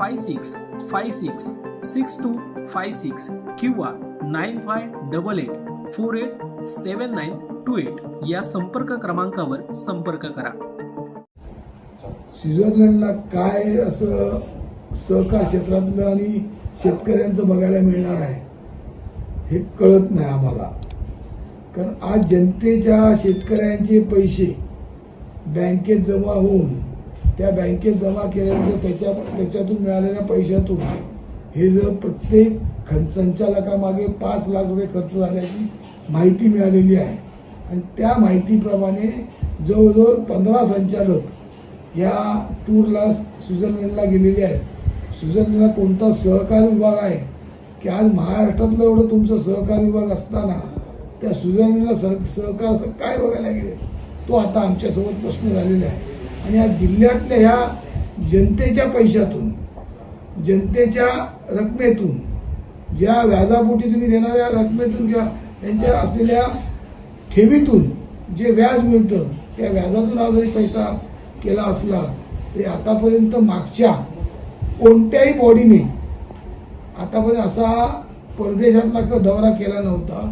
five six five six six two five six किंवा nine five double eight four eight seven nine two eight या संपर्क क्रमांकावर संपर्क करा. स्वित्झर्लंडला काय असं सहकार क्षेत्रातलं आणि शेतकऱ्यांचं बघायला मिळणार आहे हे कळत नाही आम्हाला. कारण आज जनतेच्या शेतकऱ्यांचे पैसे बँकेत जमा होऊन त्या बँकेत जमा केल्यानंतर त्याच्या त्याच्यातून मिळालेल्या पैशातून हे जर प्रत्येक खं संचालकामागे पाच लाख रुपये खर्च झाल्याची माहिती मिळालेली आहे. आणि त्या माहितीप्रमाणे जवळजवळ पंधरा संचालक या टूरला स्वित्झर्लंडला गेलेले आहेत. स्वित्झर्लंडला कोणता सहकार विभाग आहे? की आज महाराष्ट्रातलं एवढं तुमचं सहकार विभाग असताना त्या स्वित्झर्लंडला सर सहकार काय बघायला गेले? तो आता आमच्यासोबत प्रश्न झालेला आहे. आणि या जिल्ह्यातल्या ह्या जनतेच्या पैशातून जनतेच्या रकमेतून ज्या व्याजापोटी तुम्ही देणाऱ्या रकमेतून किंवा त्यांच्या असलेल्या ठेवीतून जे व्याज मिळतं त्या व्याजातून हा जरी पैसा केला असला तरी आतापर्यंत मागच्या कोणत्याही बॉडीने आतापर्यंत असा परदेशातला का दौरा केला नव्हता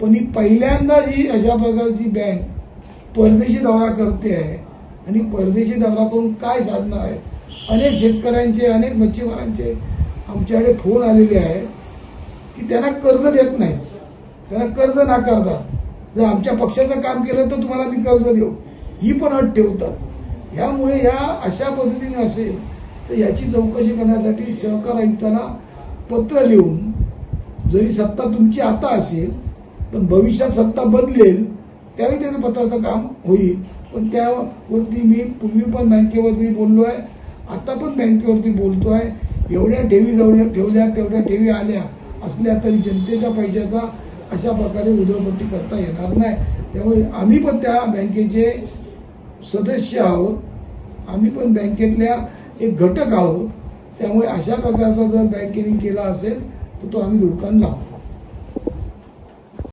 पण ही पहिल्यांदा जी अशा प्रकारची बँक परदेशी दौरा करते आहे. आणि परदेशी दौरा करून काय साधणार आहे अनेक शेतकऱ्यांचे अनेक मच्छीमारांचे आमच्याकडे फोन आलेले आहेत की त्यांना कर्ज देत नाहीत. त्यांना कर्ज नाकारतात. जर आमच्या पक्षाचं काम केलं तर तुम्हाला मी कर्ज देऊ. ही पण अट ठेवतात. ह्यामुळे ह्या अशा पद्धतीने असेल तर याची चौकशी करण्यासाठी सहकार आयुक्ताला पत्र लिहून जरी सत्ता तुमची आता असेल पण भविष्यात सत्ता बदलेल त्यावेळी त्याने पत्राचं काम होईल. पण त्यावरती मी पूर्वी पण बँकेवरती बोललो आहे आता पण बँकेवरती बोलतो आहे एवढ्या ठेवी जवळ ठेवल्या तेवढ्या ठेवी आल्या असल्या तरी जनतेच्या पैशाचा अशा प्रकारे उधळपट्टी करता येणार नाही. त्यामुळे आम्ही पण त्या बँकेचे सदस्य आहोत. आम्ही पण बँकेतल्या एक घटक आहोत. त्यामुळे अशा प्रकारचा जर बँकेने केला असेल तर तो आम्ही धुडकान लावू.